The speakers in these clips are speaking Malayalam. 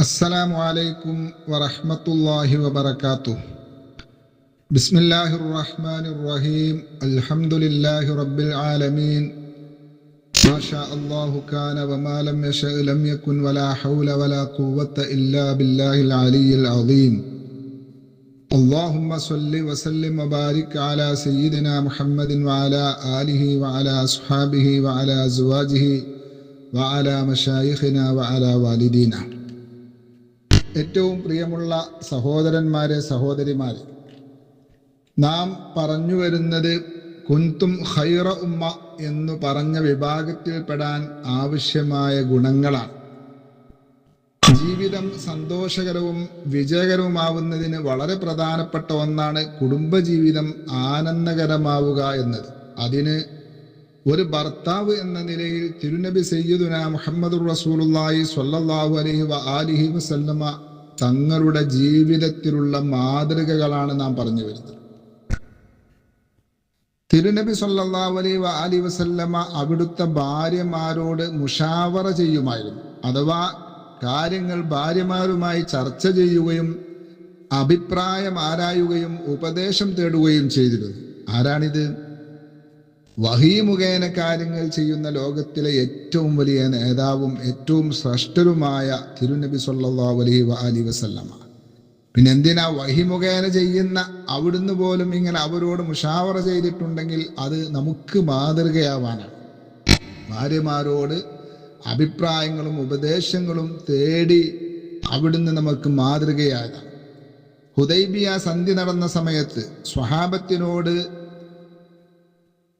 السلام عليكم ورحمة الله وبركاته. بسم الله الرحمن الرحيم. الحمد لله رب العالمين. ما شاء الله كان وما لم يشأ لم يكن ولا حول ولا قوة إلا بالله العلي العظيم. اللهم صل وسلم وبارك على سيدنا محمد وعلى آله وعلى أصحابه وعلى أزواجه وعلى مشايخنا وعلى والدينا. ഏറ്റവും പ്രിയമുള്ള സഹോദരന്മാരെ സഹോദരിമാരെ നാം പറഞ്ഞു വരുന്നത് കുന്തും ഹൈറ ഉമ്മ എന്ന് പറഞ്ഞ വിഭാഗത്തിൽപ്പെടാൻ ആവശ്യമായ ഗുണങ്ങളാണ്. ജീവിതം സന്തോഷകരവും വിജയകരവുമാവുന്നതിന് വളരെ പ്രധാനപ്പെട്ട ഒന്നാണ് കുടുംബജീവിതം ആനന്ദകരമാവുക എന്നത്. അതിന് ഒരു ഭർത്താവ് എന്ന നിലയിൽ തിരുനബി സയ്യിദുന മുഹമ്മദ് റസൂലുല്ലായി സ്വല്ലല്ലാഹു അലഹി വ ആലിഹി വസല്ലമ തങ്ങളുടെ ജീവിതത്തിലുള്ള മാതൃകകളാണ് നാം പറഞ്ഞു വരുന്നത്. തിരുനബി സല്ലാഹു അലൈഹി വ അലി വസല്ലമ അവിടുത്തെ ഭാര്യമാരോട് മുഷാവറ ചെയ്യുമായിരുന്നു. അഥവാ കാര്യങ്ങൾ ഭാര്യമാരുമായി ചർച്ച ചെയ്യുകയും അഭിപ്രായം ആരായുകയും ഉപദേശം തേടുകയും ചെയ്തിരുന്നു. ആരാണിത്? വഹീ മുഖേന കാര്യങ്ങൾ ചെയ്യുന്ന ലോകത്തിലെ ഏറ്റവും വലിയ നേതാവും ഏറ്റവും ശ്രേഷ്ഠരുമായ തിരുനബി സല്ലല്ലാഹു അലൈഹി അലി വസല്ലമ. പിന്നെ എന്തിനാ വഹി മുഖേന ചെയ്യുന്ന അവിടുന്ന് പോലും ഇങ്ങനെ അവരോട് മുഷാവറ ചെയ്തിട്ടുണ്ടെങ്കിൽ അത് നമുക്ക് മാതൃകയാവാനാണ്. ഭാര്യമാരോട് അഭിപ്രായങ്ങളും ഉപദേശങ്ങളും തേടി അവിടുന്ന് നമുക്ക് മാതൃകയാകാം. ഹുദൈബിയ സന്ധി നടന്ന സമയത്ത് സ്വഹാബത്തിനോട്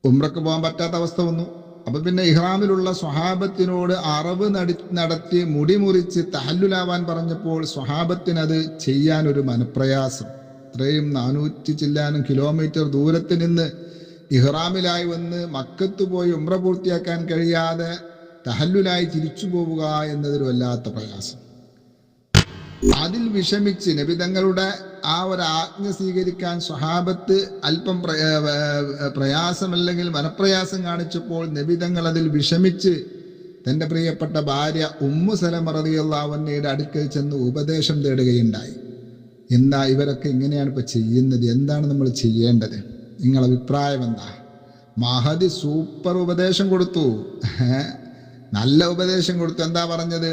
ഉമ്രക്ക് പോകാൻ പറ്റാത്ത അവസ്ഥ വന്നു. അപ്പൊ പിന്നെ ഇഹ്റാമിലുള്ള സ്വഹാബത്തിനോട് അറവ് നടി നടത്തി മുടി മുറിച്ച് തഹല്ലുലാവാൻ പറഞ്ഞപ്പോൾ സ്വഹാബത്തിനത് ചെയ്യാൻ ഒരു മനപ്രയാസം. ഇത്രയും നാനൂറ്റി ചില്ലാനും കിലോമീറ്റർ ദൂരത്ത് നിന്ന് ഇഹ്റാമിലായി വന്ന് മക്കത്ത് പോയി ഉമ്ര പൂർത്തിയാക്കാൻ കഴിയാതെ തഹല്ലുലായി തിരിച്ചു പോവുക എന്നതൊരു വല്ലാത്ത പ്രയാസം. അതിൽ വിഷമിച്ച് നബിതങ്ങളുടെ ആ ഒരു ആജ്ഞ സ്വീകരിക്കാൻ സ്വഹാബത്ത് അല്പം പ്രയാസമല്ലെങ്കിൽ മനപ്രയാസം കാണിച്ചപ്പോൾ നബിതങ്ങൾ അതിൽ വിഷമിച്ച് തന്റെ പ്രിയപ്പെട്ട ഭാര്യ ഉമ്മു സലമറിയുള്ളവന്നയുടെ അടുക്കൽ ചെന്ന് ഉപദേശം തേടുകയുണ്ടായി. എന്താ ഇവരൊക്കെ ഇങ്ങനെയാണ് ഇപ്പൊ ചെയ്യുന്നത്? എന്താണ് നമ്മൾ ചെയ്യേണ്ടത്? നിങ്ങൾ അഭിപ്രായം എന്താ? മഹതി സൂപ്പർ ഉപദേശം കൊടുത്തു. നല്ല ഉപദേശം കൊടുത്തു. എന്താ പറഞ്ഞത്?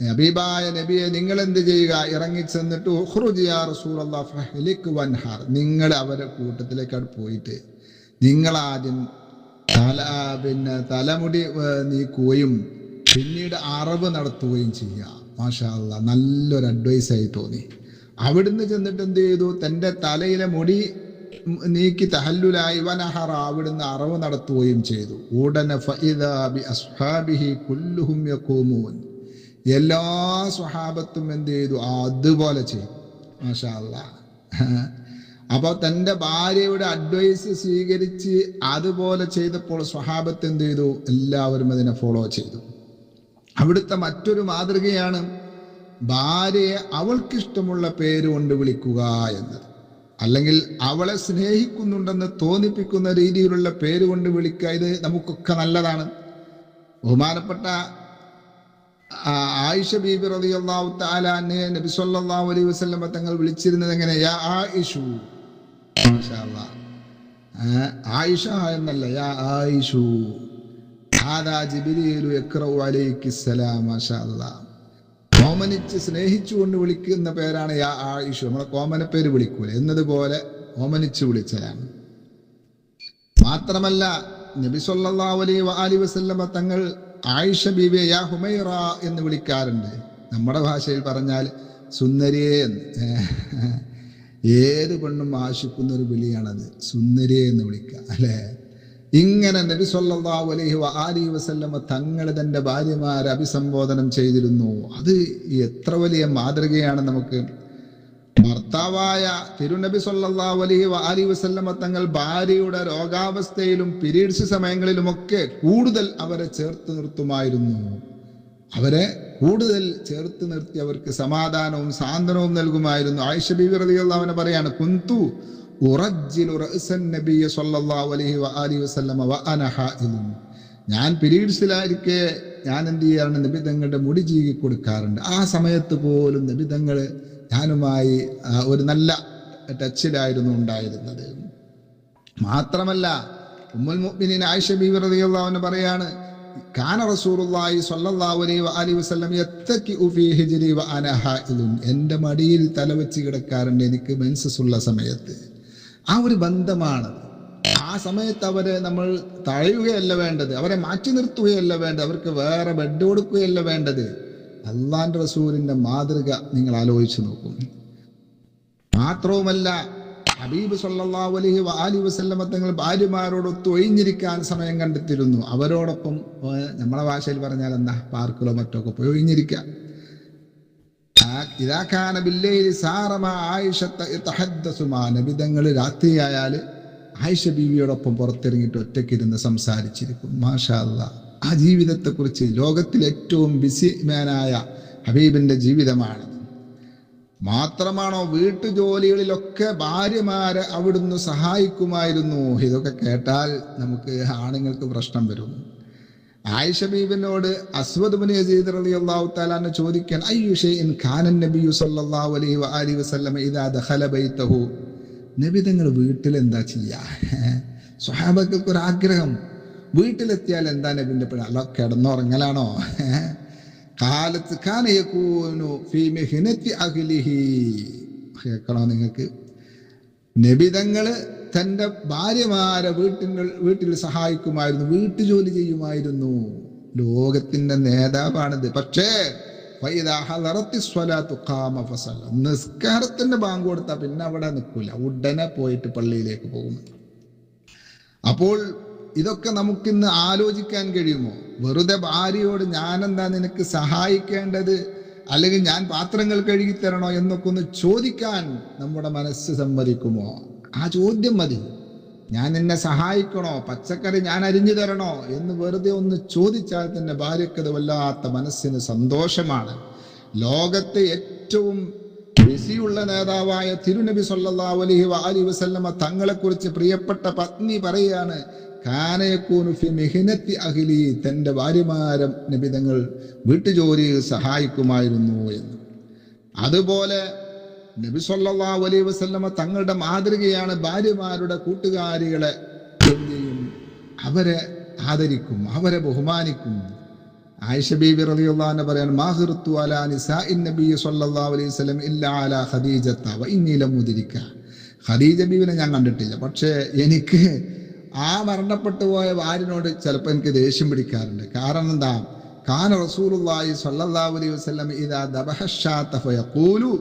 നബീബായ നബിയെ നിങ്ങൾ എന്ത് ചെയ്യുക? ഇറങ്ങി ചെന്നിട്ട് നിങ്ങൾ അവരെ കൂട്ടത്തിലേക്ക് പോയിട്ട് നിങ്ങൾ ആദ്യം തല പിന്നെ തലമുടി നീക്കുകയും പിന്നീട് അറിവ് നടത്തുകയും ചെയ്യുക. മാഷാ അല്ല നല്ലൊരു അഡ്വൈസായി തോന്നി. അവിടുന്ന് ചെന്നിട്ട് എന്ത് ചെയ്തു? തന്റെ തലയിലെ മുടി നീക്കി തഹല്ലുലായി വനഹറ അവിടുന്ന് അറിവ് നടത്തുകയും ചെയ്തു. ഉടനെ അസ്ഹാബിഹി കുല്ലുഹും യഖൂമൂൻ. എല്ലാ സ്വഹാബത്തും എന്ത് ചെയ്തു? അതുപോലെ ചെയ്തു. മാഷാ അപ്പോൾ തന്റെ ഭാര്യയുടെ അഡ്വൈസ് സ്വീകരിച്ച് അതുപോലെ ചെയ്തപ്പോൾ സ്വഹാബത്ത് എന്ത് ചെയ്തു? എല്ലാവരും അതിനെ ഫോളോ ചെയ്തു. അവിടുത്തെ മറ്റൊരു മാതൃകയാണ് ഭാര്യയെ അവൾക്കിഷ്ടമുള്ള പേര് കൊണ്ട് വിളിക്കുക എന്നത്. അല്ലെങ്കിൽ അവളെ സ്നേഹിക്കുന്നുണ്ടെന്ന് തോന്നിപ്പിക്കുന്ന രീതിയിലുള്ള പേര് കൊണ്ട് വിളിക്കുക ഇത് നമുക്കൊക്കെ നല്ലതാണ്. ബഹുമാനപ്പെട്ട ആയിഷ ബീബി റളിയല്ലാഹു തആല അന്നയെ നബി സല്ലല്ലാഹു അലൈഹി വസല്ലം തങ്ങൾ വിളിച്ചിരുന്നത് എങ്ങനെ? യാ ആയിഷു. ആയിഷ എന്നല്ല യാ ആയിഷു. ഓമനിച്ച് സ്നേഹിച്ചുകൊണ്ട് വിളിക്കുന്ന പേരാണ് യാ ആയിഷു. നമ്മളെ കോമന പേര് വിളിക്കൂല. എന്നതുപോലെ ഓമനിച്ച് വിളിച്ചതാണ്. മാത്രമല്ല നബി സല്ലല്ലാഹു അലൈഹി വസല്ലമ തങ്ങൾ ആയിഷ ബീബിയെ യാ ഹുമൈറ എന്ന് വിളിക്കാറുണ്ട്. നമ്മുടെ ഭാഷയിൽ പറഞ്ഞാൽ സുന്ദരിയെ എന്ന്. ഏത് പെണ്ണും ആശിക്കുന്ന ഒരു വിളിയാണത്. സുന്ദരിയെ എന്ന് വിളിക്കുക അല്ലേ? ഇങ്ങനെ നബി സല്ലല്ലാഹു അലൈഹി വആലി വസല്ലമ തങ്ങൾ തന്റെ ഭാര്യമാരെ അഭിസംബോധനം ചെയ്തിരുന്നു. അത് എത്ര വലിയ മാതൃകയാണ് നമുക്ക് ഭർത്താവായ തിരുനബി സല്ലല്ലാഹു അലഹി അലി വസല്ലമ തങ്ങൾ ഭാര്യയുടെ രോഗാവസ്ഥയിലും പീരീഡ്സ് സമയങ്ങളിലുമൊക്കെ കൂടുതൽ അവരെ ചേർത്ത് നിർത്തുമായിരുന്നു. അവരെ കൂടുതൽ ചേർത്ത് നിർത്തി അവർക്ക് സമാധാനവും സാന്ത്വനവും നൽകുമായിരുന്നു. ആയിഷ ബീവി റളിയല്ലാഹു പറയാണ് കുന്തു ഞാൻ പീരീഡ്സിലായിരിക്കെ ഞാൻ എന്ത് ചെയ്യാറുണ്ട്? നബിതങ്ങളുടെ മുടി ചീകി കൊടുക്കാറുണ്ട് ആ സമയത്ത് പോലും നബിതങ്ങൾ ഞാനുമായി ഒരു നല്ല ടച്ചിലായിരുന്നു ഉണ്ടായിരുന്നത്. മാത്രമല്ല ഉമ്മുൽ മുഅ്മിനീൻ ആയിഷ ബീവി റളിയല്ലാഹു അൻഹ പറയാണ് കാന റസൂലുള്ളാഹി സ്വല്ലല്ലാഹു അലൈഹി വആലിഹി വസല്ലം യത്തഖിഉ ഫീ ഹിജ്രി വ അന ഹായിലുൻ എന്റെ മടിയിൽ തലവെച്ച് കിടക്കാറുണ്ട് എനിക്ക് മെൻസസ് ഉള്ള സമയത്ത്. ആ ഒരു ബന്ധമാണ്. ആ സമയത്ത് അവരെ നമ്മൾ തഴയുകയല്ല വേണ്ടത് അവരെ മാറ്റി നിർത്തുകയല്ല വേണ്ടത് അവർക്ക് വേറെ ബെഡ് കൊടുക്കുകയല്ല വേണ്ടത്. അള്ളാന്റെ റസൂലിന്റെ മാതൃക നിങ്ങൾ ആലോചിച്ച് നോക്കും. മാത്രവുമല്ല ഹബീബ് സല്ലല്ലാഹു അലൈഹി അലി വസല്ലമ തങ്ങൾ ഭാര്യമാരോടൊത്ത് ഒഴിഞ്ഞിരിക്കാൻ സമയം കണ്ടെത്തിയിരുന്നു. അവരോടൊപ്പം നമ്മളെ ഭാഷയിൽ പറഞ്ഞാൽ എന്താ? പാർക്കിലോ മറ്റോ ഒക്കെ പോയി ഒഴിഞ്ഞിരിക്കുക. ഇതാക്കാന രാത്രിയായാൽ ആയിഷ ബീവിയോടൊപ്പം പുറത്തിറങ്ങിയിട്ട് ഒറ്റയ്ക്കിരുന്ന് സംസാരിച്ചിരിക്കും. മാഷാ അല്ലാ ആ ജീവിതത്തെക്കുറിച്ച് ലോകത്തിൽ ഏറ്റവും ബിസി മാനായ ഹബീബിന്റെ ജീവിതമാണ്. മാത്രമാണോ വീട്ടുജോലികളിലൊക്കെ ഭാര്യമാരെ അവിടുന്ന് സഹായിക്കുമായിരുന്നു? ഇതൊക്കെ കേട്ടാൽ നമുക്ക് ആണുങ്ങൾക്ക് പ്രശ്നം വരും. ആയിഷ ബീബിനോട് അസ്വദ് ബിൻ താലാന്ന് ചോദിക്കാൻ അയ്യുഷേൻ ഖാനൻ നബി നബിയു സല്ലല്ലാഹു അലൈഹി വസല്ലമ ഇദാ ദഖല ബൈതഹു? നബി തങ്ങൾ വീട്ടിൽ എന്താ ചെയ്യാ? സ്വഹാബക്കൾക്ക് ഒരു ആഗ്രഹം വീട്ടിലെത്തിയാൽ എന്താ നബിന്റെ പിഴ? അല്ല കിടന്നുറങ്ങലാണോ? കാലത്ത് കാനയക്കൂനു ഫീമിഹിനത്തി അഹ്ലിഹി കേൾക്കണോ നിങ്ങൾക്ക്? നബിതങ്ങൾ തന്റെ ഭാര്യമാരെ വീട്ടിന്റെ വീട്ടിൽ സഹായിക്കുമായിരുന്നു വീട്ടു ജോലി ചെയ്യുമായിരുന്നു. ലോകത്തിന്റെ നേതാവാണിത്. പക്ഷേ. നിസ്കാരത്തിന്റെ ബാങ്ക് കൊടുത്താൽ പിന്നെ അവിടെ നിൽക്കൂല ഉടനെ പോയിട്ട് പള്ളിയിലേക്ക് പോകും അപ്പോൾ ഇതൊക്കെ നമുക്കിന്ന് ആലോചിക്കാൻ കഴിയുമോ? വെറുതെ ഭാര്യയോട് ഞാനെന്താ നിനക്ക് സഹായിക്കേണ്ടത്? അല്ലെങ്കിൽ ഞാൻ പാത്രങ്ങൾ കഴുകി തരണോ എന്നൊക്കെ ഒന്ന് ചോദിക്കാൻ നമ്മുടെ മനസ്സ് സമ്മതിക്കുമോ? ആ ചോദ്യം മതി. ഞാൻ എന്നെ സഹായിക്കണോ? പച്ചക്കറി ഞാൻ അരിഞ്ഞു തരണോ? എന്ന് വെറുതെ ഒന്ന് ചോദിച്ചാൽ തന്നെ ഭാര്യക്കത് വല്ലാത്ത മനസ്സിന് സന്തോഷമാണ്. ലോകത്തെ ഏറ്റവും ബിസിയുള്ള നേതാവായ തിരുനബി സല്ലല്ലാഹു അലൈഹി വഅലിഹി വസല്ലമ തങ്ങളെക്കുറിച്ച് പ്രിയപ്പെട്ട പത്നി പറയാണ് കാനയക്കൂനു ഫി മിഹിനത്തി അഖിലി തന്റെ ഭാര്യമാരം നിബിതങ്ങൾ വീട്ടുജോലി സഹായിക്കുമായിരുന്നു എന്ന്. അതുപോലെ നബി സല്ലല്ലാഹു അലൈഹി വസല്ലമ തങ്ങളുടെ മാതൃകയാണ് ഭാര്യമാരുടെ കൂട്ടുകാരികളെ ചെയ്യും അവരെ ആദരിക്കും അവരെ ബഹുമാനിക്കും. ആയിഷ ബീബി റളിയല്ലാഹു അൻഹ മാഹിർത്തു അലാ നിസാഇൻ നബി സല്ലല്ലാഹു അലൈഹി വസല്ലം ഇല്ലാ അലാ ഖദീജത്ത വ ഇന്നി ലമുദ്രിക ഖദീജ ബീവിനെ ഞാൻ കണ്ടിട്ടില്ല പക്ഷേ എനിക്ക് ആ മരണപ്പെട്ടു പോയ വാരിനോട് ചിലപ്പോൾ എനിക്ക് ദേഷ്യം പിടിക്കാറുണ്ട്. കാരണം എന്താ? കാന റസൂലുള്ളാഹി സ്വല്ലല്ലാഹു അലൈഹി വസല്ലം ഇദാ ദബഹശാത്ത ഫയഖൂലു.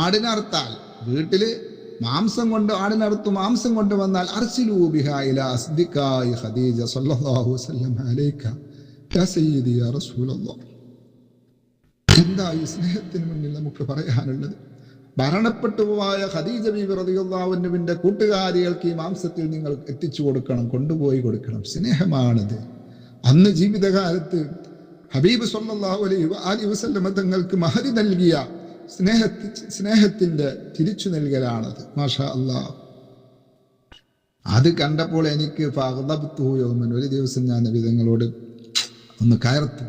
ആടിനറുത്താൽ വീട്ടിൽ മാംസം കൊണ്ട് ആടിനറുത്തു മാംസം കൊണ്ട് വന്നാൽ അർസിലൂ ബിഹാ ഇലാ അസ്ദിഖായി ഖദീജ സ്വല്ലല്ലാഹു വസല്ലം അലൈക. യാ സയ്യിദി യാ റസൂലല്ലാഹ് എന്താ ഈ സ്നേഹത്തിന് മുന്നിൽ നമുക്ക് പറയാനുള്ളത്? മരണപ്പെട്ടു പോയ ഖദീജ ബീബി റളിയല്ലാഹുവിന്റെ കൂട്ടുകാരികൾക്ക് ഈ മാംസത്തിൽ നിങ്ങൾ എത്തിച്ചു കൊടുക്കണം കൊണ്ടുപോയി കൊടുക്കണം. സ്നേഹമാണത്. അന്ന് ജീവിതകാലത്ത് ഹബീബ് സല്ലല്ലാഹു അലൈഹി അലി വസല്ലമ തങ്ങൾക്ക് മഹതി നൽകിയ സ്നേഹ സ്നേഹത്തിന്റെ തിരിച്ചു നൽകലാണത്. മാഷാ അല്ലാഹ് അത് കണ്ടപ്പോൾ എനിക്ക് ഫഅഗ്ദബ്തു യൗമൻ. ഒരു ദിവസം ഞാൻ നബിതങ്ങളോട് ഒന്ന് കയർത്തു.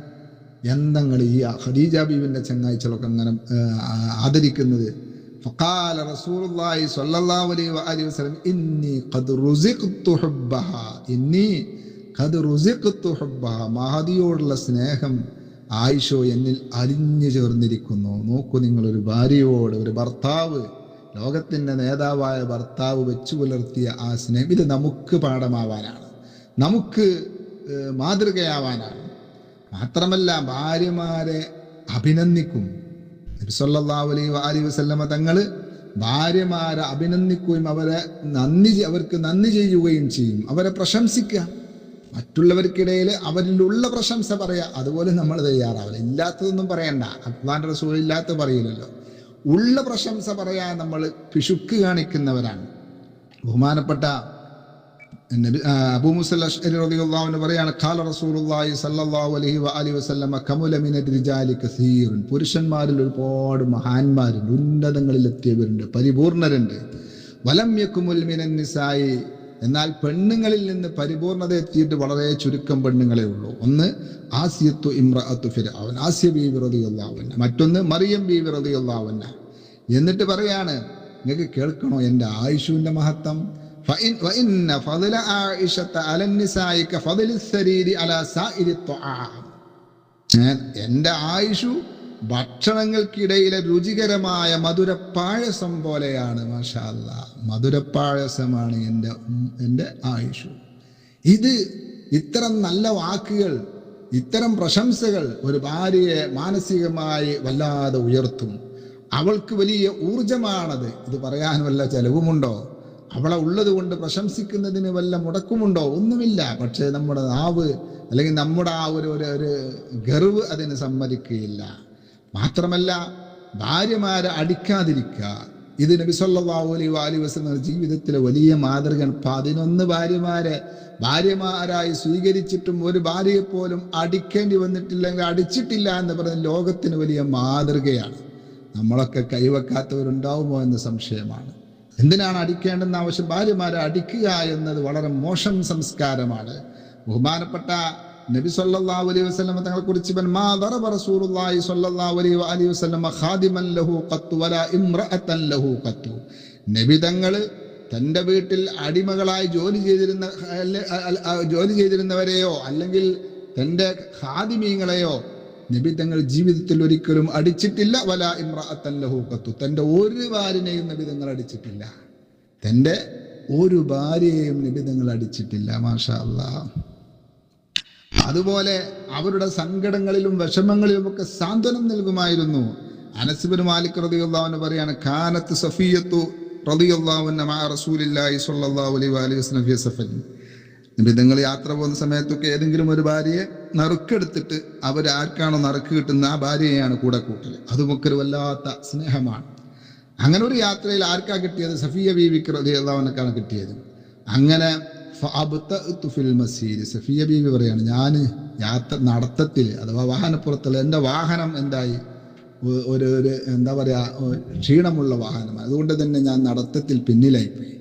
എന്തങ്ങൾ ഈ ഖദീജ ബീവിന്റെ ചങ്ങാഴ്ചകളൊക്കെ അങ്ങനെ ആദരിക്കുന്നത് فقال رسول الله صلى الله عليه وآله وسلم إني قد رزقت حبها إني قد رزقت حبها മഹദിയോടുള്ള സ്നേഹം ആയിഷോ എന്നിൽ അലിഞ്ഞു ചേർന്നിരിക്കുന്നു നോക്കൂ നിങ്ങൾ ഒരു ഭാര്യയോട് ഒരു ഭർത്താവ് ലോകത്തിന്റെ നേതാവായ ഭർത്താവ് വെച്ചു പുലർത്തിയ ആ സ്നേഹം ഇത് നമുക്ക് പാഠമാവാനാണ് നമുക്ക് ഏഹ്, മാതൃകയാവാനാണ് മാത്രമല്ല ഭാര്യമാരെ അഭിനന്ദിക്കും അലൈഹി വആലിഹി വസല്ലമ തങ്ങൾ ഭാര്യമാരെ അഭിനന്ദിക്കുകയും അവരെ നന്ദി അവർക്ക് നന്ദി ചെയ്യുകയും ചെയ്യും. അവരെ പ്രശംസിക്കുക. മറ്റുള്ളവർക്കിടയിൽ അവരിലുള്ള പ്രശംസ പറയാ. അതുപോലെ നമ്മൾ തയ്യാറാവില്ല ഇല്ലാത്തതൊന്നും പറയണ്ട. അഖ്വാൻ റസൂൽ ഇല്ലാത്ത പറയില്ലല്ലോ. ഉള്ള പ്രശംസ പറയാൻ നമ്മൾ പിശുക്ക് കാണിക്കുന്നവരാണ്. ബഹുമാനപ്പെട്ട നബി ആ, അബൂ മുസൽ അഷ്അരി റളിയല്ലാഹു അൻഹു പറയാണ് ഖാല റസൂലുള്ളാഹി അലൈഹി വസല്ലമ കമുല റിജാലി പുരുഷന്മാരിൽ ഒരുപാട് മഹാന്മാരുണ്ട് ഉന്നതങ്ങളിൽ എത്തിയവരുണ്ട് പരിപൂർണരുണ്ട്. വലം നിസായി എന്നാൽ പെണ്ണുങ്ങളിൽ നിന്ന് പരിപൂർണത എത്തിയിട്ട് വളരെ ചുരുക്കം പെണ്ണുങ്ങളെ ഉള്ളൂ. ഒന്ന് ആസിയത്തു ഇമ്രഅത്തു ഫിർഔൻ ആസിയ ബീവി അൻഹ. മറ്റൊന്ന് മറിയം ബീവി അൻഹ. എന്നിട്ട് പറയാണ് നിങ്ങൾക്ക് കേൾക്കണോ എന്റെ ആയുഷുവിന്റെ മഹത്വം? എന്റെ ആയുഷു ഭക്ഷണങ്ങൾക്കിടയിലെ രുചികരമായ മധുരപ്പായസം പോലെയാണ് മഷാല്ല മധുരപ്പായസമാണ് എന്റെ എന്റെ ആയുഷു. ഇത് ഇത്തരം നല്ല വാക്കുകൾ ഇത്തരം പ്രശംസകൾ ഒരു ഭാര്യയെ മാനസികമായി വല്ലാതെ ഉയർത്തും. അവൾക്ക് വലിയ ഊർജമാണത് ഇത് പറയാൻ വല്ല ചെലവുമുണ്ടോ? അവളെ ഉള്ളത് കൊണ്ട് പ്രശംസിക്കുന്നതിന് വല്ല മുടക്കമുണ്ടോ? ഒന്നുമില്ല. പക്ഷേ നമ്മുടെ നാവ് അല്ലെങ്കിൽ നമ്മുടെ ആ ഒരു ഒരു ഒരു ഗർവ് അതിന് സമ്മതിക്കുകയില്ല. മാത്രമല്ല ഭാര്യമാരെ അടിക്കാതിരിക്കുക. ഇത് നബി സല്ലല്ലാഹു അലൈഹി വാലി വസല്ലം ജീവിതത്തിലെ വലിയ മാതൃകയാണ്. പതിനൊന്ന് ഭാര്യമാരെ ഭാര്യമാരായി സ്വീകരിച്ചിട്ടും ഒരു ഭാര്യയെ പോലും അടിക്കേണ്ടി വന്നിട്ടില്ലെങ്കിൽ അടിച്ചിട്ടില്ല എന്ന് പറയുന്ന ലോകത്തിന് വലിയ മാതൃകയാണ്. നമ്മളൊക്കെ കൈവെക്കാത്തവരുണ്ടാവുമോ എന്ന സംശയമാണ്. എന്തിനാണ് അടിക്കേണ്ടെന്ന ആവശ്യം? ഭാര്യമാരെ അടിക്കുക എന്നത് വളരെ മോശം സംസ്കാരമാണ്. ബഹുമാനപ്പെട്ട നബി സല്ലല്ലാഹു അലൈഹി തങ്ങളെ കുറിച്ച് ഇവൻ റസൂലുള്ളാഹി സല്ലല്ലാഹു അലൈഹി വസല്ലമ ഖാദിമൻ ലഹു ലഹു നബി തങ്ങൾ തന്റെ വീട്ടിൽ അടിമകളായി ജോലി ചെയ്തിരുന്ന ജോലി ചെയ്തിരുന്നവരെയോ അല്ലെങ്കിൽ തന്റെ ഖാദിമീങ്ങളെയോ നബി തങ്ങൾ ജീവിതത്തിൽ ഒരിക്കലും അടിച്ചിട്ടില്ല. വല ഇമ്രഅത്തൻ ലഹു ഖത്തു തന്റെ ഒരു ഭാര്യനെയും നബി തങ്ങൾ അടിച്ചിട്ടില്ല. തന്റെ ഒരു ഭാര്യയെയും നബി തങ്ങൾ അടിച്ചിട്ടില്ല. മാഷാ അതുപോലെ അവരുടെ സങ്കടങ്ങളിലും വിഷമങ്ങളിലും ഒക്കെ സാന്ത്വനം നൽകുമായിരുന്നു. അനസിബിന് മാലിക് റളിയല്ലാഹു പറയാണ് കാനത്ത് സഫിയത്തു ഫി നബി തങ്ങൾ യാത്ര പോകുന്ന സമയത്തൊക്കെ ഏതെങ്കിലും ഒരു ഭാര്യയെ നറുക്കെടുത്തിട്ട് അവരാർക്കാണോ നറുക്ക് കിട്ടുന്ന ആ ഭാര്യയെയാണ് കൂടെ കൂട്ടൽ അതുമൊക്കെ ഒരു വല്ലാത്ത സ്നേഹമാണ്. അങ്ങനെ ഒരു യാത്രയിൽ ആർക്കാണ് കിട്ടിയത്? സഫിയ ബീവിക്ക് റളിയല്ലാഹുവിനക്കാണ് കിട്ടിയത്. അങ്ങനെ ഫിൽ മസീദ്. സഫിയ ബീവി പറയാണ് ഞാൻ യാത്ര നടത്തത്തിൽ അഥവാ വാഹനപ്പുറത്തുള്ള എന്റെ വാഹനം എന്തായി? ഒരു ഒരു എന്താ പറയുക ക്ഷീണമുള്ള വാഹനം അതുകൊണ്ട് തന്നെ ഞാൻ നടത്തത്തിൽ പിന്നിലായിപ്പോയി.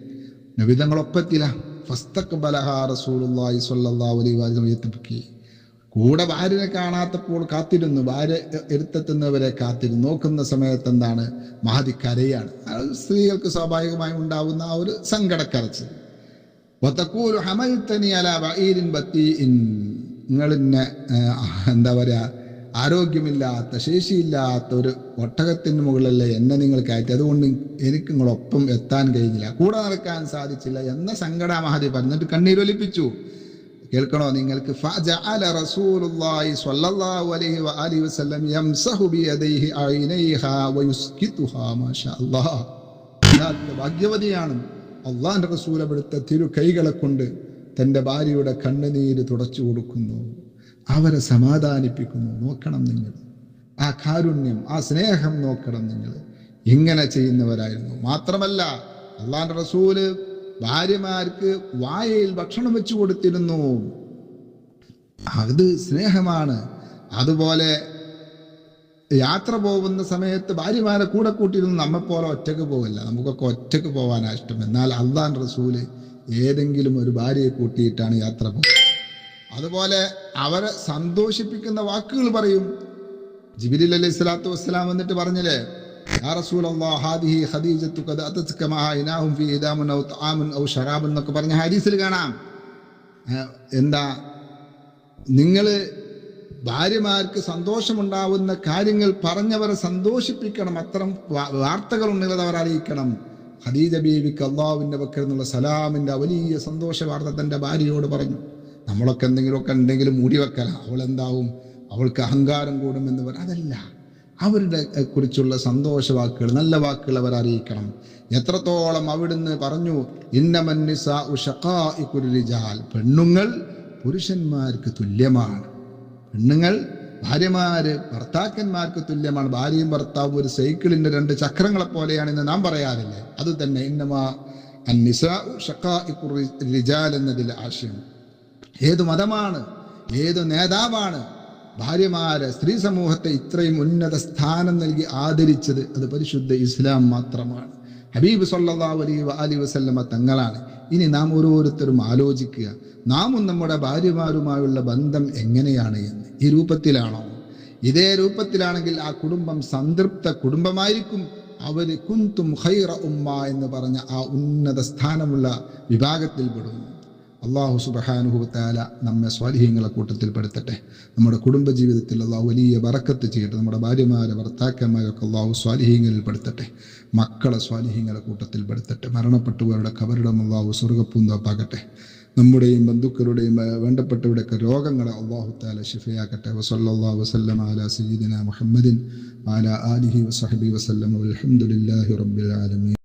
നബിതങ്ങളൊപ്പത്തില്ല ഫസ്തഖ്ബലഹ റസൂലുള്ളാഹി സ്വല്ലല്ലാഹു അലൈഹി വസല്ലം യത്ബക്കി കൂടെ ഭാര്യനെ കാണാത്തപ്പോൾ കാത്തിരുന്നു. ഭാര്യ എടുത്തെത്തുന്നവരെ കാത്തിരുന്നു. നോക്കുന്ന സമയത്ത് എന്താണ്? മഹതി കരയാണ്. സ്ത്രീകൾക്ക് സ്വാഭാവികമായി ഉണ്ടാവുന്ന ആ ഒരു സങ്കടക്കരച്ച് വത്തക്കൂലു ഹമൽത്തനി എന്താ പറയാ ആരോഗ്യമില്ലാത്ത ശേഷിയില്ലാത്ത ഒരു ഒട്ടകത്തിന് മുകളിലല്ലേ എന്നെ നിങ്ങൾ കയറ്റി. അതുകൊണ്ട് എനിക്ക് നിങ്ങളൊപ്പം എത്താൻ കഴിഞ്ഞില്ല. കൂടെ നടക്കാൻ സാധിച്ചില്ല എന്ന സങ്കട മഹതി പറഞ്ഞിട്ട് കണ്ണീരൊലിപ്പിച്ചു. കേൾക്കണോ നിങ്ങൾക്ക്? ഭാഗ്യവതിയാണ്. അള്ളാന്റെ റസൂൽ അവിടുത്തെ തിരു കൈകളെ കൊണ്ട് തന്റെ ഭാര്യയുടെ കണ്ണുനീര് തുടച്ചു കൊടുക്കുന്നു. അവരെ സമാധാനിപ്പിക്കുന്നു. നോക്കണം നിങ്ങൾ. ആ കാരുണ്യം ആ സ്നേഹം നോക്കണം നിങ്ങൾ. ഇങ്ങനെ ചെയ്യുന്നവരായിരുന്നു. മാത്രമല്ല അള്ളാന്റെ റസൂൽ ഭാര്യമാർക്ക് വായയിൽ ഭക്ഷണം വെച്ചു കൊടുത്തിരുന്നു. അത് സ്നേഹമാണ്. അതുപോലെ യാത്ര പോകുന്ന സമയത്ത് ഭാര്യമാരെ കൂടെ കൂട്ടിയിരുന്നു നമ്മെപ്പോലെ ഒറ്റയ്ക്ക് പോകില്ല നമുക്കൊക്കെ ഒറ്റയ്ക്ക് പോകാനാണ് ഇഷ്ടം. എന്നാൽ അള്ളാൻ റസൂൽ ഏതെങ്കിലും ഒരു ഭാര്യയെ കൂട്ടിയിട്ടാണ് യാത്ര പോകുന്നത്. അതുപോലെ അവരെ സന്തോഷിപ്പിക്കുന്ന വാക്കുകൾ പറയും. ജിബിലി അലൈഹി സ്വലാത്തു വസ്സലാം എന്നിട്ട് പറഞ്ഞില്ലേ? യാ റസൂലല്ലാഹ് ഹാദിഹി ഖദീജത്തു കദ ഇനാഹും ഫീ ഇദാമുൻ ഔ തആമുൻ ഔ ശറാബുൻ എന്നൊക്കെ പറഞ്ഞ ഹദീസിൽ കാണാം. എന്താ? നിങ്ങൾ ഭാര്യമാർക്ക് സന്തോഷമുണ്ടാവുന്ന കാര്യങ്ങൾ പറഞ്ഞവരെ സന്തോഷിപ്പിക്കണം. അത്തരം വാർത്തകൾ ഉണ്ടെങ്കിൽ അവർ അറിയിക്കണം. ഖദീജ ബീവിക്ക് അള്ളാഹുവിന്റെ പക്കൽ നിന്നുള്ള സലാമിന്റെ വലിയ സന്തോഷ വാർത്ത തന്റെ ഭാര്യയോട് പറഞ്ഞു. നമ്മളൊക്കെ എന്തെങ്കിലുമൊക്കെ ഉണ്ടെങ്കിലും മൂടി വെക്കല. അവളെന്താവും അവൾക്ക് അഹങ്കാരം കൂടുമെന്ന് പറ. അതല്ല. അവരുടെ കുറിച്ചുള്ള സന്തോഷ വാക്കുകൾ നല്ല വാക്കുകൾ അവർ അറിയിക്കണം. എത്രത്തോളം അവിടുന്ന് പറഞ്ഞു ഇന്നമന്നിസാ റിജാൽ പെണ്ണുങ്ങൾ പുരുഷന്മാർക്ക് തുല്യമാണ്. പെണ്ണുങ്ങൾ ഭാര്യമാര് ഭർത്താക്കന്മാർക്ക് തുല്യമാണ്. ഭാര്യയും ഭർത്താവും ഒരു സൈക്കിളിന്റെ രണ്ട് ചക്രങ്ങളെ പോലെയാണ് എന്ന് നാം പറയാറില്ലേ? അത് തന്നെ ഇന്നമാ എന്നതിൽ ആശയം. ഏത് മതമാണ് ഏത് നേതാവാണ് ഭാര്യമാരെ സ്ത്രീ സമൂഹത്തെ ഇത്രയും ഉന്നത സ്ഥാനം നൽകി ആദരിച്ചത് അത് പരിശുദ്ധ ഇസ്ലാം മാത്രമാണ്. ഹബീബ് സല്ലല്ലാഹു അലൈഹി അലി വസല്ലമ തങ്ങളാണ്. ഇനി നാം ഓരോരുത്തരും ആലോചിക്കുക നാമും നമ്മുടെ ഭാര്യമാരുമായുള്ള ബന്ധം എങ്ങനെയാണ് എന്ന്. ഈ രൂപത്തിലാണോ? ഇതേ രൂപത്തിലാണെങ്കിൽ ആ കുടുംബം സംതൃപ്ത കുടുംബമായിരിക്കും. അവർ കുന്തും ഖൈറ ഉമ്മ എന്ന് പറഞ്ഞ ആ ഉന്നത സ്ഥാനമുള്ള വിഭാഗത്തിൽ പെടുന്നു. അള്ളാഹു സുബഹാനുഭവത്താല നമ്മെ സ്വാലിഹ്യങ്ങളെ കൂട്ടത്തിൽ പെടുത്തട്ടെ നമ്മുടെ കുടുംബജീവിതത്തിൽ അള്ളാഹു വലിയ വറക്കത്ത് ചെയ്യട്ടെ. നമ്മുടെ ഭാര്യമാരെ ഭർത്താക്കന്മാരൊക്കെ അള്ളാഹു സ്വാലിഹ്യങ്ങളിൽ പെടുത്തട്ടെ മക്കളെ സ്വാലിഹ്യങ്ങളെ കൂട്ടത്തിൽ പെടുത്തട്ടെ മരണപ്പെട്ടവരുടെ കബറിടം അള്ളാഹു സ്വർഗപ്പൂന്തോപ്പാകട്ടെ നമ്മുടെയും ബന്ധുക്കളുടെയും വേണ്ടപ്പെട്ടവരുടെ വേണ്ടപ്പെട്ടവരുടെയൊക്കെ രോഗങ്ങളെ അള്ളാഹു താല ഷിഫയാക്കട്ടെ വസല്ലാ വസല്ലം അല സയ്യിദിന മുഹമ്മദിൻ അല ആലിഹി വസഹബി വസല്ലം. അലഹമുല്ലാഹി റബ്ബിൽ ആലമീൻ.